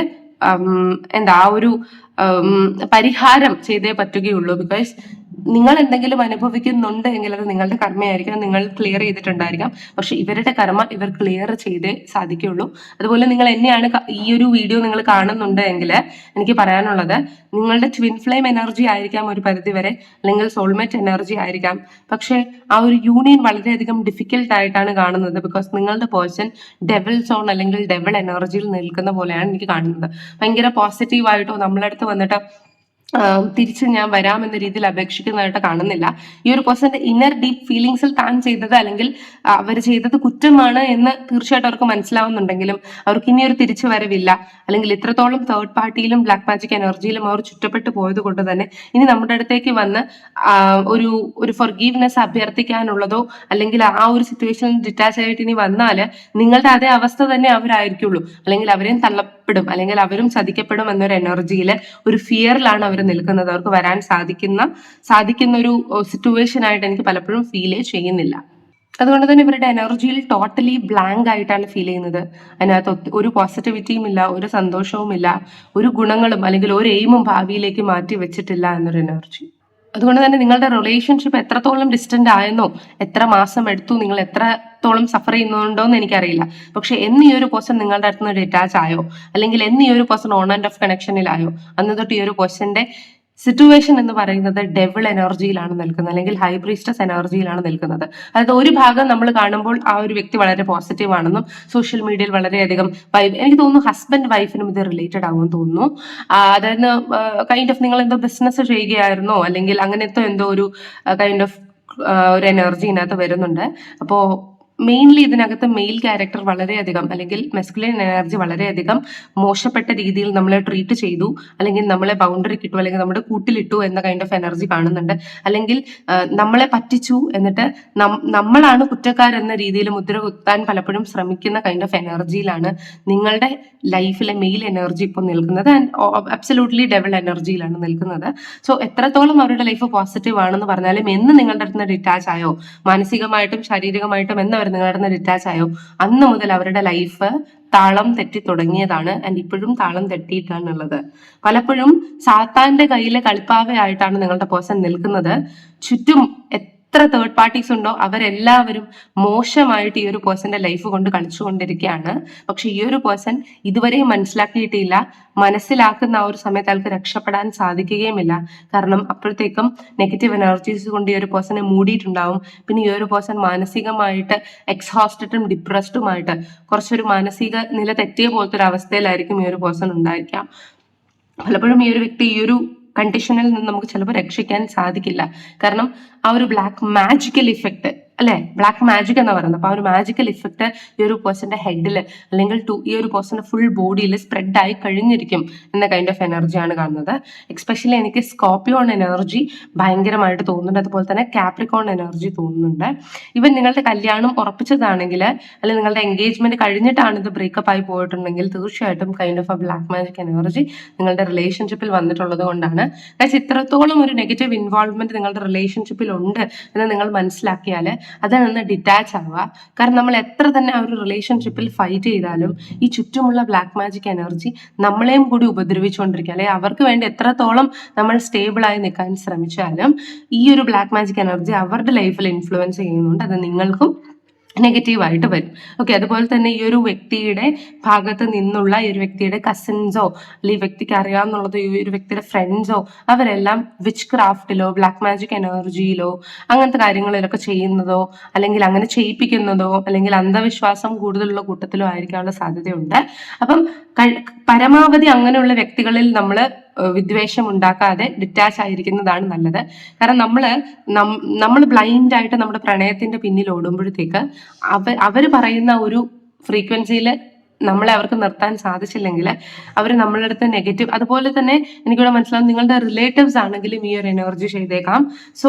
Speaker 1: എന്താ ആ ഒരു പരിഹാരം ചെയ്തേ പറ്റുകയുള്ളൂ. ബിക്കോസ് നിങ്ങൾ എന്തെങ്കിലും അനുഭവിക്കുന്നുണ്ട് എങ്കിൽ അത് നിങ്ങളുടെ കർമ്മയായിരിക്കാം നിങ്ങൾ ക്ലിയർ ചെയ്തിട്ടുണ്ടായിരിക്കാം പക്ഷെ ഇവരുടെ കർമ്മ ഇവർ ക്ലിയർ ചെയ്തേ സാധിക്കുള്ളൂ അതുപോലെ നിങ്ങൾ എന്നെയാണ് ഈ ഒരു വീഡിയോ നിങ്ങൾ കാണുന്നുണ്ട് എങ്കിൽ എനിക്ക് പറയാനുള്ളത് നിങ്ങളുടെ ട്വിൻ ഫ്ലെയിം എനർജി ആയിരിക്കാം ഒരു പരിധി വരെ അല്ലെങ്കിൽ സോൾമേറ്റ് എനർജി ആയിരിക്കാം. പക്ഷേ ആ ഒരു യൂണിയൻ വളരെയധികം ഡിഫിക്കൽട്ട് ആയിട്ടാണ് കാണുന്നത് ബിക്കോസ് നിങ്ങളുടെ പേഴ്സൺ ഡെവൽ സോൺ അല്ലെങ്കിൽ ഡെവൽ എനർജിയിൽ നിൽക്കുന്ന പോലെയാണ് എനിക്ക് കാണുന്നത്. ഭയങ്കര പോസിറ്റീവായിട്ടോ നമ്മളടുത്ത് വന്നിട്ട് തിരിച്ച് ഞാൻ വരാമെന്ന രീതിയിൽ അപേക്ഷിക്കുന്നതായിട്ട് കാണുന്നില്ല. ഈ ഒരു പേഴ്സന്റെ ഇന്നർ ഡീപ്പ് ഫീലിങ്സിൽ താൻ ചെയ്തത് അല്ലെങ്കിൽ അവർ ചെയ്തത് കുറ്റമാണ് എന്ന് തീർച്ചയായിട്ടും അവർക്ക് മനസ്സിലാവുന്നുണ്ടെങ്കിലും അവർക്ക് ഇനി ഒരു തിരിച്ചു വരവില്ല. അല്ലെങ്കിൽ ഇത്രത്തോളം തേർഡ് പാർട്ടിയിലും ബ്ലാക്ക് മാജിക് എനർജിയിലും അവർ ചുറ്റപ്പെട്ടു പോയത് കൊണ്ട് തന്നെ ഇനി നമ്മുടെ അടുത്തേക്ക് വന്ന് ഒരു ഒരു ഫൊർഗീവ്നെസ് അഭ്യർത്ഥിക്കാനുള്ളതോ അല്ലെങ്കിൽ ആ ഒരു സിറ്റുവേഷനിൽ ഡിറ്റാച്ച് ആയിട്ട് ഇനി വന്നാൽ നിങ്ങളുടെ അതേ അവസ്ഥ തന്നെ അവരായിരിക്കുള്ളൂ. അല്ലെങ്കിൽ അവരെയും തള്ളപ്പെടും അല്ലെങ്കിൽ അവരും ചതിക്കപ്പെടും എന്നൊരു എനർജിയിൽ ഒരു ഫിയറിലാണ് അവർ നിൽക്കുന്നത്. അവർക്ക് വരാൻ സാധിക്കുന്ന സാധിക്കുന്ന ഒരു സിറ്റുവേഷൻ ആയിട്ട് എനിക്ക് പലപ്പോഴും ഫീലേ ചെയ്യുന്നില്ല. അതുകൊണ്ട് തന്നെ ഇവരുടെ എനർജിയിൽ ടോട്ടലി ബ്ലാങ്ക് ആയിട്ടാണ് ഫീൽ ചെയ്യുന്നത്. അതിനകത്ത് ഒരു പോസിറ്റിവിറ്റിയും ഇല്ല ഒരു സന്തോഷവും ഇല്ല ഒരു ഗുണങ്ങളും അല്ലെങ്കിൽ ഒരു എയിമും ഭാവിയിലേക്ക് മാറ്റി വെച്ചിട്ടില്ല എന്നൊരു എനർജി അതുകൊണ്ട് തന്നെ നിങ്ങളുടെ റിലേഷൻഷിപ്പ് എത്രത്തോളം ഡിസ്റ്റന്റ് ആയെന്നോ എത്ര മാസം എടുത്തു നിങ്ങൾ എത്രത്തോളം സഫർ ചെയ്യുന്നുണ്ടോ എന്ന് എനിക്കറിയില്ല. പക്ഷെ എന്ന് ഈ ഒരു പേഴ്സൺ നിങ്ങളുടെ അടുത്ത് നിന്ന് ഡിറ്റാച്ച് ആയോ? അല്ലെങ്കിൽ എന്ന് ഈ ഒരു പേഴ്സൺ ഓൺ ആൻഡ് ഓഫ് കണക്ഷനിലായോ അന്ന് തൊട്ട് ഈ ഒരു പേഴ്സന്റെ സിറ്റുവേഷൻ എന്ന് പറയുന്നത് ഡെവിൾ എനർജിയിലാണ് നിൽക്കുന്നത് അല്ലെങ്കിൽ ഹൈ പ്രീസ്റ്റസ് എനർജിയിലാണ് നിൽക്കുന്നത്. അതായത് ഒരു ഭാഗം നമ്മൾ കാണുമ്പോൾ ആ ഒരു വ്യക്തി വളരെ പോസിറ്റീവ് ആണെന്നും സോഷ്യൽ മീഡിയയിൽ വളരെയധികം വൈബ് എനിക്ക് തോന്നുന്നു ഹസ്ബൻഡ് വൈഫിനും ഇത് റിലേറ്റഡ് ആകുമെന്ന് തോന്നുന്നു. അതായത് കൈൻഡ് ഓഫ് നിങ്ങൾ എന്തോ ബിസിനസ് ചെയ്യുകയായിരുന്നോ അല്ലെങ്കിൽ അങ്ങനത്തെ എന്തോ ഒരു കൈൻഡ് ഓഫ് ഒരു എനർജി ഇതിനകത്ത് വരുന്നുണ്ട്. അപ്പോൾ മെയിൻലി ഇതിനകത്ത് മെയിൽ ക്യാരക്ടർ വളരെയധികം അല്ലെങ്കിൽ മെസ്കുലിൻ എനർജി വളരെയധികം മോശപ്പെട്ട രീതിയിൽ നമ്മളെ ട്രീറ്റ് ചെയ്തു. അല്ലെങ്കിൽ നമ്മളെ ബൗണ്ടറി കിട്ടു അല്ലെങ്കിൽ നമ്മുടെ കൂട്ടിലിട്ടു എന്ന കൈൻഡ് ഓഫ് എനർജി കാണുന്നുണ്ട്. അല്ലെങ്കിൽ നമ്മളെ പറ്റിച്ചു എന്നിട്ട് നമ്മളാണ് കുറ്റക്കാരെന്ന രീതിയിൽ മുദ്ര കുത്താൻ പലപ്പോഴും ശ്രമിക്കുന്ന കൈൻഡ് ഓഫ് എനർജിയിലാണ് നിങ്ങളുടെ ലൈഫിലെ മെയിൽ എനർജി ഇപ്പോൾ നിൽക്കുന്നത്. ആൻഡ് അബ്സല്യൂട്ട്ലി ഡെവൽ എനർജിയിലാണ് നിൽക്കുന്നത്. സോ എത്രത്തോളം അവരുടെ ലൈഫ് പോസിറ്റീവ് ആണെന്ന് പറഞ്ഞാലും എന്ന് നിങ്ങളുടെ അടുത്ത് ഡിറ്റാച്ച് ആയോ? മാനസികമായിട്ടും ശാരീരികമായിട്ടും എന്ന് അവർ നിങ്ങളുടെ അടുത്ത് ഡിറ്റാച്ച് ആയോ? അന്ന് മുതൽ അവരുടെ ലൈഫ് താളം തെറ്റി തുടങ്ങിയതാണ്. ആൻഡ് ഇപ്പോഴും താളം തെറ്റിയിട്ടാണുള്ളത്. പലപ്പോഴും സാത്താന്റെ കയ്യിലെ കളിപ്പാവയായിട്ടാണ് നിങ്ങളുടെ പേഴ്സൺ നിൽക്കുന്നത്. ചുറ്റും എത്ര തേർഡ് പാർട്ടീസ് ഉണ്ടോ അവരെല്ലാവരും മോശമായിട്ട് ഈ ഒരു പേഴ്സന്റെ ലൈഫ് കൊണ്ട് കളിച്ചുകൊണ്ടിരിക്കുകയാണ്. പക്ഷെ ഈ ഒരു പേഴ്സൺ ഇതുവരെയും മനസ്സിലാക്കിയിട്ടില്ല. മനസ്സിലാക്കുന്ന ആ ഒരു സമയത്ത് അയാൾക്ക് രക്ഷപ്പെടാൻ സാധിക്കുകയുമില്ല. കാരണം അപ്പോഴത്തേക്കും നെഗറ്റീവ് എനർജീസ് കൊണ്ട് ഈ ഒരു പേഴ്സണെ മൂടിയിട്ടുണ്ടാവും. പിന്നെ ഈ ഒരു പേഴ്സൺ മാനസികമായിട്ട് എക്സോസ്റ്റഡും ഡിപ്രസ്ഡുമായിട്ട് കുറച്ചൊരു മാനസിക നില തെറ്റിയ പോലത്തെ ഒരു അവസ്ഥയിലായിരിക്കും ഈ ഒരു പേഴ്സൺ ഉണ്ടായിരിക്കാം പലപ്പോഴും ഈ ഒരു വ്യക്തി ഈ ഒരു കണ്ടീഷനിൽ നിന്ന് നമുക്ക് ചിലപ്പോൾ രക്ഷിക്കാൻ സാധിക്കില്ല. കാരണം ആ ഒരു ബ്ലാക്ക് മാജിക്കൽ ഇഫക്റ്റ് അല്ലെ? ബ്ലാക്ക് മാജിക് എന്ന് പറയുന്നത്. അപ്പൊ ആ ഒരു മാജിക്കൽ ഇഫക്റ്റ് ഈ ഒരു പേഴ്സന്റെ ഹെഡിൽ അല്ലെങ്കിൽ ടു ഈ ഒരു പേഴ്സന്റെ ഫുൾ ബോഡിയിൽ സ്പ്രെഡ് ആയി കഴിഞ്ഞിരിക്കും എന്ന കൈൻഡ് ഓഫ് എനർജിയാണ് കാണുന്നത്. എക്സ്പെഷ്യലി എനിക്ക് സ്കോപ്പിയോൺ എനർജി ഭയങ്കരമായിട്ട് തോന്നുന്നുണ്ട്. അതുപോലെ തന്നെ കാപ്രിക്കോൺ എനർജി തോന്നുന്നുണ്ട്. ഇവൻ നിങ്ങളുടെ കല്യാണം ഉറപ്പിച്ചതാണെങ്കിൽ അല്ലെങ്കിൽ നിങ്ങളുടെ എൻഗേജ്മെന്റ് കഴിഞ്ഞിട്ടാണ് ഇത് ബ്രേക്കപ്പ് ആയി പോയിട്ടുണ്ടെങ്കിൽ തീർച്ചയായിട്ടും kind of a black magic energy നിങ്ങളുടെ റിലേഷൻഷിപ്പിൽ വന്നിട്ടുള്ളത് കൊണ്ടാണ്. ഇത്രത്തോളം ഒരു നെഗറ്റീവ് ഇൻവോൾവ്മെന്റ് നിങ്ങളുടെ റിലേഷൻഷിപ്പിൽ ഉണ്ട് എന്ന് നിങ്ങൾ മനസ്സിലാക്കിയാൽ അതിൽ നിന്ന് ഡിറ്റാച്ച് ആവുക. കാരണം നമ്മൾ എത്ര തന്നെ ആ ഒരു റിലേഷൻഷിപ്പിൽ ഫൈറ്റ് ചെയ്താലും ഈ ചുറ്റുമുള്ള ബ്ലാക്ക് മാജിക് എനർജി നമ്മളെയും കൂടി ഉപദ്രവിച്ചുകൊണ്ടിരിക്കുക അല്ലെങ്കിൽ അവർക്ക് വേണ്ടി എത്രത്തോളം നമ്മൾ സ്റ്റേബിളായി നിൽക്കാൻ ശ്രമിച്ചാലും ഈ ഒരു ബ്ലാക്ക് മാജിക് എനർജി അവരുടെ ലൈഫിൽ ഇൻഫ്ലുവൻസ് ചെയ്യുന്നുണ്ട്. അത് നിങ്ങൾക്കും നെഗറ്റീവായിട്ട് വരും. ഓക്കെ അതുപോലെ തന്നെ ഈ ഒരു വ്യക്തിയുടെ ഭാഗത്ത് നിന്നുള്ള ഈ ഒരു വ്യക്തിയുടെ കസിൻസോ അല്ലെങ്കിൽ വ്യക്തിക്ക് അറിയാവുന്നുള്ളത് ഈ ഒരു വ്യക്തിയുടെ ഫ്രണ്ട്സോ അവരെല്ലാം വിച്ച് ക്രാഫ്റ്റിലോ ബ്ലാക്ക് മാജിക് എനർജിയിലോ അങ്ങനത്തെ കാര്യങ്ങളിലൊക്കെ ചെയ്യുന്നതോ അല്ലെങ്കിൽ അങ്ങനെ ചെയ്യിപ്പിക്കുന്നതോ അല്ലെങ്കിൽ അന്ധവിശ്വാസം കൂടുതലുള്ള കൂട്ടത്തിലോ ആയിരിക്കാനുള്ള സാധ്യതയുണ്ട്. അപ്പം പരമാവധി അങ്ങനെയുള്ള വ്യക്തികളിൽ നമ്മൾ വിദ്വേഷം ഉണ്ടാക്കാതെ ഡിറ്റാച്ച് ആയിരിക്കുന്നതാണ് നല്ലത്. കാരണം നമ്മൾ നമ്മൾ ബ്ലൈൻഡ് ആയിട്ട് നമ്മുടെ പ്രണയത്തിന്റെ പിന്നിൽ ഓടുമ്പോഴത്തേക്ക് അവ അവർ പറയുന്ന ഒരു ഫ്രീക്വൻസിയിൽ നമ്മളെ അവർക്ക് നിർത്താൻ സാധിച്ചില്ലെങ്കിൽ അവർ നമ്മളുടെ അടുത്ത് നെഗറ്റീവ് അതുപോലെ തന്നെ എനിക്കിവിടെ മനസ്സിലാവും നിങ്ങളുടെ റിലേറ്റീവ്സ് ആണെങ്കിലും ഈ ഒരു എനർജി ചെയ്തേക്കാം. സോ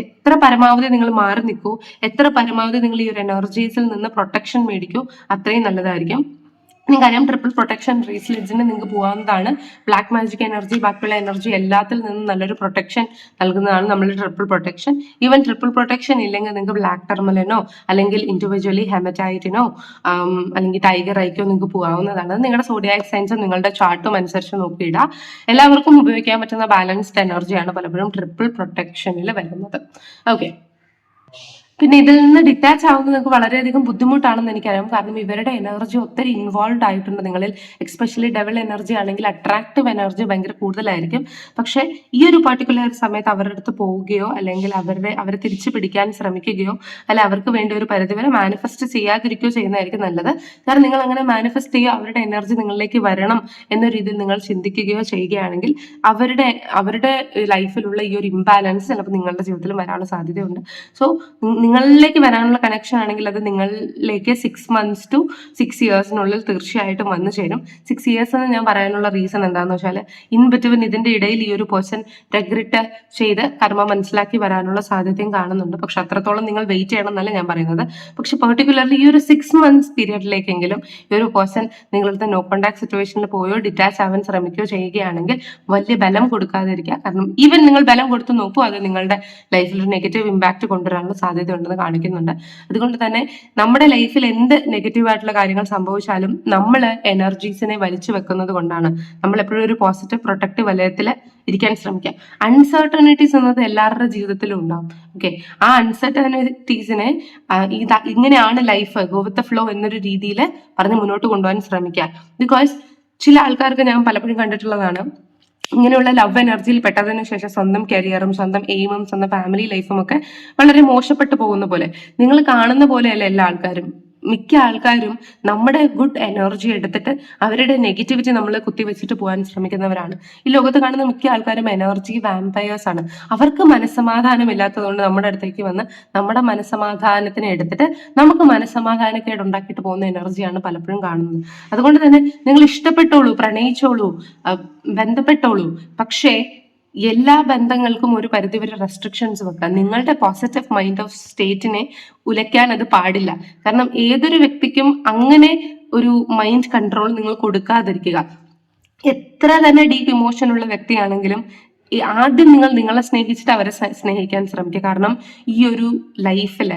Speaker 1: എത്ര പരമാവധി നിങ്ങൾ മാറി നിൽക്കൂ എത്ര പരമാവധി നിങ്ങൾ ഈ ഒരു എനർജീസിൽ നിന്ന് പ്രൊട്ടക്ഷൻ മേടിക്കൂ അത്രയും നല്ലതായിരിക്കും. നിങ്ങൾക്കറിയാം ട്രിപ്പിൾ പ്രൊട്ടക്ഷൻ റീസ്ലെഡ്സിന് നിങ്ങൾക്ക് പോകാവുന്നതാണ്. ബ്ലാക്ക് മാജിക് എനർജി ബാക്കിയുള്ള എനർജി എല്ലാത്തിൽ നിന്നും നല്ലൊരു പ്രൊട്ടക്ഷൻ നൽകുന്നതാണ് നമ്മളുടെ triple protection even triple protection ഇല്ലെങ്കിൽ നിങ്ങൾക്ക് ബ്ലാക്ക് ടെർമലിനോ അല്ലെങ്കിൽ ഇൻഡിവിജ്വലി ഹെമറ്റൈറ്റിനോ അല്ലെങ്കിൽ ടൈഗർ ഐക്കോ നിങ്ങൾക്ക് പോകാവുന്നതാണ്. നിങ്ങളുടെ സോഡിയാക് സയൻസും നിങ്ങളുടെ ചാർട്ടും അനുസരിച്ച് നോക്കിയിടുക എല്ലാവർക്കും ഉപയോഗിക്കാൻ പറ്റുന്ന ബാലൻസ്ഡ് എനർജിയാണ് പലപ്പോഴും ട്രിപ്പിൾ പ്രൊട്ടക്ഷനിൽ വരുന്നത്. ഓക്കെ പിന്നെ ഇതിൽ നിന്ന് ഡിറ്റാച്ച് ആവുന്നത് നിങ്ങൾക്ക് വളരെയധികം ബുദ്ധിമുട്ടാണെന്ന് എനിക്കറിയാം. കാരണം ഇവരുടെ എനർജി ഒത്തിരി ഇൻവോൾവ് ആയിട്ടുണ്ട് നിങ്ങളിൽ. എക്സ്പെഷ്യലി ഡെവൽ എനർജി ആണെങ്കിൽ അട്രാക്റ്റീവ് എനർജി ഭയങ്കര കൂടുതലായിരിക്കും. പക്ഷേ ഈ ഒരു പർട്ടിക്കുലർ സമയത്ത് അവരുടെ അടുത്ത് പോവുകയോ അല്ലെങ്കിൽ അവരുടെ അവരെ തിരിച്ചു പിടിക്കാൻ ശ്രമിക്കുകയോ അല്ല അവർക്ക് വേണ്ടി ഒരു പരിധിവരെ മാനിഫെസ്റ്റ് ചെയ്യാതിരിക്കുകയോ ചെയ്യുന്നതായിരിക്കും നല്ലത്. കാരണം നിങ്ങൾ അങ്ങനെ മാനിഫെസ്റ്റ് ചെയ്യുക അവരുടെ എനർജി നിങ്ങളിലേക്ക് വരണം എന്ന രീതിയിൽ നിങ്ങൾ ചിന്തിക്കുകയോ ചെയ്യുകയാണെങ്കിൽ അവരുടെ അവരുടെ ലൈഫിലുള്ള ഈ ഒരു ഇംബാലൻസ് ചിലപ്പോൾ നിങ്ങളുടെ ജീവിതത്തിലും വരാനുള്ള സാധ്യതയുണ്ട്. സോ നിങ്ങളിലേക്ക് വരാനുള്ള കണക്ഷൻ ആണെങ്കിൽ അത് നിങ്ങളിലേക്ക് സിക്സ് മന്ത്സ് ടു സിക്സ് ഇയേഴ്സിനുള്ളിൽ തീർച്ചയായിട്ടും വന്നു ചേരും. സിക്സ് ഇയേഴ്സ് എന്ന് ഞാൻ പറയാനുള്ള റീസൺ എന്താണെന്ന് വെച്ചാൽ ഇൻ ബിറ്റ്വീൻ ഇതിന്റെ ഇടയിൽ ഈ ഒരു പേഴ്സൺ റെഗ്രിറ്റ് ചെയ്ത് കർമ്മ മനസ്സിലാക്കി വരാനുള്ള സാധ്യതയും കാണുന്നുണ്ട്. പക്ഷെ അത്രത്തോളം നിങ്ങൾ വെയിറ്റ് ചെയ്യണം എന്നല്ല ഞാൻ പറയുന്നത്. പക്ഷെ പെർട്ടിക്കുലർലി ഈ ഒരു സിക്സ് മന്ത്സ് പീരിയഡിലേക്കെങ്കിലും ഈ ഒരു പേഴ്സൺ നിങ്ങളുടെ നോ കോണ്ടാക്ട് സിറ്റുവേഷനിൽ പോയോ ഡിറ്റാച്ച് ആവാൻ ശ്രമിക്കുകയോ ചെയ്യുകയാണെങ്കിൽ വലിയ ബലം കൊടുക്കാതിരിക്കുക. കാരണം ഈവൻ നിങ്ങൾ ബലം കൊടുത്ത് നോക്കൂ അത് നിങ്ങളുടെ ലൈഫിൽ ഒരു നെഗറ്റീവ് ഇമ്പാക്ട് കൊണ്ടുവരാനുള്ള സാധ്യത ഉണ്ടെന്ന് കാണിക്കുന്നുണ്ട്. അതുകൊണ്ട് തന്നെ നമ്മുടെ ലൈഫിൽ എന്ത് നെഗറ്റീവ് ആയിട്ടുള്ള കാര്യങ്ങൾ സംഭവിച്ചാലും നമ്മൾ എനർജീസിനെ വലിച്ചു വെക്കുന്നത് കൊണ്ടാണ് നമ്മൾ എപ്പോഴും ഒരു പോസിറ്റീവ് പ്രൊട്ടക്റ്റീവ് വലയത്തിൽ ഇരിക്കാൻ ശ്രമിക്കുക. അൺസർട്ടനിറ്റീസ് എന്നത് എല്ലാവരുടെ ജീവിതത്തിലും ഉണ്ടാവും. ഓക്കെ ആ അൺസർട്ടനിറ്റീസിനെ ഇങ്ങനെയാണ് ലൈഫ് ഗോ വിത്ത് ഫ്ലോ എന്നൊരു രീതിയിൽ പറഞ്ഞ് മുന്നോട്ട് കൊണ്ടുപോകാൻ ശ്രമിക്കുക. ബിക്കോസ് ചില ആൾക്കാർക്ക് ഞാൻ പലപ്പോഴും കണ്ടിട്ടുള്ളതാണ് ഇങ്ങനെയുള്ള ലവ് എനർജിയിൽ പെട്ടതിനു ശേഷം സ്വന്തം കരിയറും സ്വന്തം എയിമും സ്വന്തം ഫാമിലി ലൈഫും ഒക്കെ വളരെ മോശപ്പെട്ടു പോകുന്ന പോലെ. നിങ്ങൾ കാണുന്ന പോലെയല്ല എല്ലാ ആൾക്കാരും. മിക്ക ആൾക്കാരും നമ്മുടെ ഗുഡ് എനർജി എടുത്തിട്ട് അവരുടെ നെഗറ്റിവിറ്റി നമ്മൾ കുത്തിവെച്ചിട്ട് പോകാൻ ശ്രമിക്കുന്നവരാണ്. ഈ ലോകത്ത് കാണുന്ന മിക്ക ആൾക്കാരും എനർജി വാമ്പയേഴ്സ് ആണ്. അവർക്ക് മനസ്സമാധാനം ഇല്ലാത്തതുകൊണ്ട് നമ്മുടെ അടുത്തേക്ക് വന്ന് നമ്മുടെ മനസ്സമാധാനത്തിനെ എടുത്തിട്ട് നമുക്ക് മനസ്സമാധാനക്കേട് ഉണ്ടാക്കിയിട്ട് പോകുന്ന എനർജിയാണ് പലപ്പോഴും കാണുന്നത്. അതുകൊണ്ട് തന്നെ നിങ്ങൾ ഇഷ്ടപ്പെട്ടോളൂ പ്രണയിച്ചോളൂ ബന്ധപ്പെട്ടോളൂ. പക്ഷേ എല്ലാ ബന്ധങ്ങൾക്കും ഒരു പരിധിവരെ റെസ്ട്രിക്ഷൻസ് വെക്കാം നിങ്ങളുടെ പോസിറ്റീവ് മൈൻഡ് ഓഫ് സ്റ്റേറ്റിനെ ഉലയ്ക്കാൻ അത് പാടില്ല. കാരണം ഏതൊരു വ്യക്തിക്കും അങ്ങനെ ഒരു മൈൻഡ് കൺട്രോൾ നിങ്ങൾ കൊടുക്കാതിരിക്കുക. എത്ര തന്നെ ഡീപ്പ് ഇമോഷൻ ഉള്ള വ്യക്തിയാണെങ്കിലും ആദ്യം നിങ്ങൾ നിങ്ങളെ സ്നേഹിച്ചിട്ട് അവരെ സ്നേഹിക്കാൻ ശ്രമിക്കുക. കാരണം ഈ ഒരു ലൈഫിൽ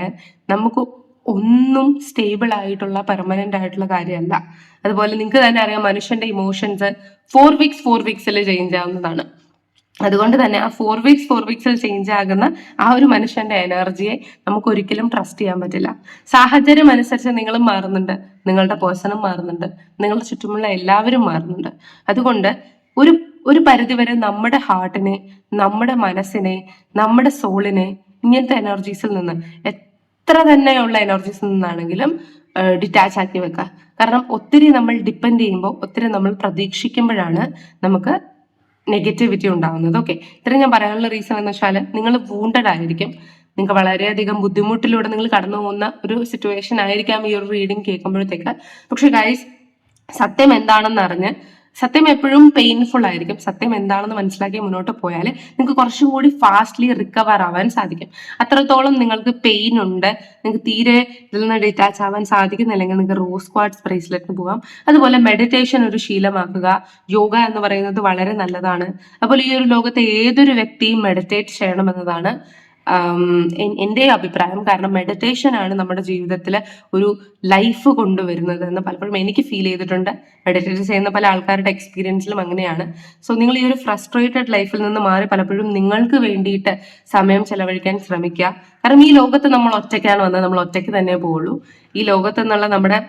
Speaker 1: നമുക്ക് ഒന്നും സ്റ്റേബിൾ ആയിട്ടുള്ള പെർമനന്റ് ആയിട്ടുള്ള കാര്യമല്ല. അതുപോലെ നിങ്ങൾക്ക് തന്നെ അറിയാം മനുഷ്യന്റെ ഇമോഷൻസ് ഫോർ വീക്സ് ഫോർ വീക്സിൽ ചേഞ്ച് ആവുന്നതാണ്. അതുകൊണ്ട് തന്നെ ആ ഫോർ വീക്സ് ഫോർ വീക്സിൽ ചേഞ്ച് ആകുന്ന ആ ഒരു മനുഷ്യന്റെ എനർജിയെ നമുക്ക് ഒരിക്കലും ട്രസ്റ്റ് ചെയ്യാൻ പറ്റില്ല. സാഹചര്യം അനുസരിച്ച് നിങ്ങൾ മാറുന്നുണ്ട്. നിങ്ങളുടെ പേഴ്സണും മാറുന്നുണ്ട്. നിങ്ങളുടെ ചുറ്റുമുള്ള എല്ലാവരും മാറുന്നുണ്ട്. അതുകൊണ്ട് ഒരു ഒരു പരിധിവരെ നമ്മുടെ ഹാർട്ടിനെ നമ്മുടെ മനസ്സിനെ നമ്മുടെ സോളിനെ ഇങ്ങനത്തെ എനർജീസിൽ നിന്ന് എത്ര തന്നെയുള്ള എനർജീസിൽ നിന്നാണെങ്കിലും ഡിറ്റാച്ച് ആക്കി വെക്കുക കാരണം ഒത്തിരി നമ്മൾ ഡിപ്പെൻഡ് ചെയ്യുമ്പോൾ ഒത്തിരി നമ്മൾ പ്രതീക്ഷിക്കുമ്പോഴാണ് നമുക്ക് നെഗറ്റിവിറ്റി ഉണ്ടാവുന്നത്. ഓക്കെ ഇത്രയും ഞാൻ പറയാനുള്ള റീസൺ എന്ന് വെച്ചാൽ നിങ്ങൾ വൂണ്ടഡ് ആയിരിക്കും. നിങ്ങൾക്ക് വളരെയധികം ബുദ്ധിമുട്ടിലൂടെ നിങ്ങൾ കടന്നു പോകുന്ന ഒരു സിറ്റുവേഷൻ ആയിരിക്കാം ഈ ഒരു റീഡിങ് കേൾക്കുമ്പോഴത്തേക്ക്. പക്ഷെ ഗൈസ് സത്യം എന്താണെന്ന് അറിഞ്ഞ് സത്യം എപ്പോഴും പെയിൻഫുൾ ആയിരിക്കും. സത്യം എന്താണെന്ന് മനസ്സിലാക്കി മുന്നോട്ട് പോയാൽ നിങ്ങൾക്ക് കുറച്ചും കൂടി ഫാസ്റ്റ്ലി റിക്കവർ ആവാൻ സാധിക്കും. അത്രത്തോളം നിങ്ങൾക്ക് പെയിൻ ഉണ്ട്. നിങ്ങൾക്ക് തീരെ ഇതിൽ നിന്ന് ഡിറ്റാച്ച് ആവാൻ സാധിക്കുന്നില്ലെങ്കിൽ നിങ്ങൾക്ക് റോസ് ക്വാഡ്സ് ബ്രേസ്ലെറ്റിന് പോകാം അതുപോലെ മെഡിറ്റേഷൻ ഒരു ശീലമാക്കുക. യോഗ എന്ന് പറയുന്നത് വളരെ നല്ലതാണ്. അതുപോലെ ഈ ഒരു ലോകത്തെ ഏതൊരു വ്യക്തിയും മെഡിറ്റേറ്റ് ചെയ്യണമെന്നതാണ് എന്റെ അഭിപ്രായം കാരണം മെഡിറ്റേഷൻ ആണ് നമ്മുടെ ജീവിതത്തിൽ ഒരു ലൈഫ് കൊണ്ടുവരുന്നത് എന്ന് പലപ്പോഴും എനിക്ക് ഫീൽ ചെയ്തിട്ടുണ്ട്. മെഡിറ്റേറ്റ് ചെയ്യുന്ന പല ആൾക്കാരുടെ എക്സ്പീരിയൻസിലും അങ്ങനെയാണ്. സോ നിങ്ങൾ ഈ ഒരു ഫ്രസ്ട്രേറ്റഡ് ലൈഫിൽ നിന്ന് മാറി പലപ്പോഴും നിങ്ങൾക്ക് വേണ്ടിയിട്ട് സമയം ചെലവഴിക്കാൻ ശ്രമിക്കുക. കാരണം ഈ ലോകത്ത് നമ്മൾ ഒറ്റയ്ക്കാണ് വന്നത്. നമ്മൾ ഒറ്റയ്ക്ക് തന്നെ പോവുള്ളൂ. ഈ ലോകത്ത് നിന്നുള്ള നമ്മുടെ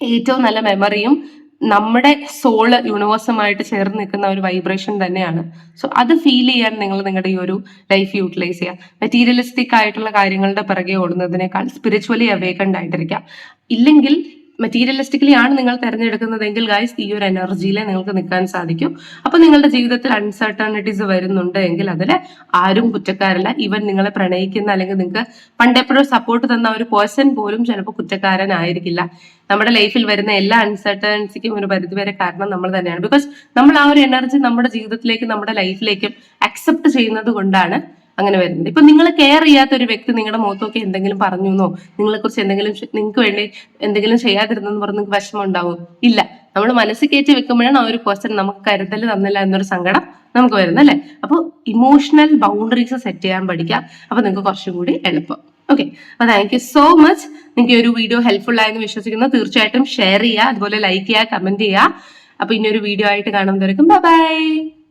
Speaker 1: ഏറ്റവും നല്ല മെമ്മറിയും നമ്മുടെ സോൾ യൂണിവേഴ്സുമായിട്ട് ചേർന്ന് നിൽക്കുന്ന ഒരു വൈബ്രേഷൻ തന്നെയാണ്. സോ അത് ഫീൽ ചെയ്യാൻ നിങ്ങൾ നിങ്ങളുടെ ഈ ഒരു ലൈഫ് യൂട്ടിലൈസ് ചെയ്യുക. മെറ്റീരിയലിസ്റ്റിക് ആയിട്ടുള്ള കാര്യങ്ങളുടെ പിറകെ ഓടുന്നതിനേക്കാൾ സ്പിരിച്വലി അവേക്കൻഡ് ആയിട്ടിരിക്കുക ഇല്ലെങ്കിൽ മെറ്റീരിയലിസ്റ്റിക്കലി ആണ് നിങ്ങൾ തിരഞ്ഞെടുക്കുന്നതെങ്കിൽ ഗൈസ് ഈ ഒരു എനർജിയിൽ നിങ്ങൾക്ക് നിൽക്കാൻ സാധിക്കും. അപ്പൊ നിങ്ങളുടെ ജീവിതത്തിൽ അൺസർട്ടണിറ്റീസ് വരുന്നുണ്ട് എങ്കിൽ അതിൽ ആരും കുറ്റക്കാരല്ല. ഇവൻ നിങ്ങളെ പ്രണയിക്കുന്ന അല്ലെങ്കിൽ നിങ്ങൾക്ക് പണ്ടെപ്പോഴും സപ്പോർട്ട് തന്ന ഒരു പേഴ്സൺ പോലും ചിലപ്പോൾ കുറ്റക്കാരനായിരിക്കില്ല. നമ്മുടെ ലൈഫിൽ വരുന്ന എല്ലാ അൺസർട്ടണിറ്റിക്കും ഒരു പരിധിവരെ കാരണം നമ്മൾ തന്നെയാണ്. ബിക്കോസ് നമ്മൾ ആ ഒരു എനർജി നമ്മുടെ ജീവിതത്തിലേക്കും നമ്മുടെ ലൈഫിലേക്കും അക്സെപ്റ്റ് ചെയ്യുന്നത് കൊണ്ടാണ് അങ്ങനെ വരുന്നത് ഇപ്പൊ നിങ്ങൾ കെയർ ചെയ്യാത്ത ഒരു വ്യക്തി നിങ്ങളുടെ മുഖത്തൊക്കെ എന്തെങ്കിലും പറഞ്ഞു എന്നോ നിങ്ങളെ കുറിച്ച് എന്തെങ്കിലും നിങ്ങൾക്ക് വേണ്ടി എന്തെങ്കിലും ചെയ്യാതിരുന്നെന്ന് പറഞ്ഞ് നിങ്ങൾക്ക് വിഷമം ഉണ്ടാവും ഇല്ല. നമ്മൾ മനസ്സ് കയറ്റി വെക്കുമ്പോഴാണ് ആ ഒരു പേഴ്സൺ നമുക്ക് കരുതൽ തന്നില്ല എന്നൊരു സങ്കടം നമുക്ക് വരുന്നത് അല്ലെ? അപ്പോൾ ഇമോഷണൽ ബൗണ്ടറീസ് സെറ്റ് ചെയ്യാൻ പഠിക്കാം. അപ്പൊ നിങ്ങൾക്ക് കുറച്ചും കൂടി എളുപ്പം. ഓക്കെ അപ്പൊ താങ്ക് യു സോ മച്ച് നിങ്ങൾക്ക് ഈ ഒരു വീഡിയോ ഹെൽപ്ഫുൾ ആയെന്ന് വിശ്വസിക്കുന്നു. തീർച്ചയായിട്ടും ഷെയർ ചെയ്യുക അതുപോലെ ലൈക്ക് ചെയ്യുക കമന്റ് ചെയ്യുക. അപ്പൊ ഇനി ഒരു വീഡിയോ ആയിട്ട് കാണുന്നതായിരിക്കും ബൈ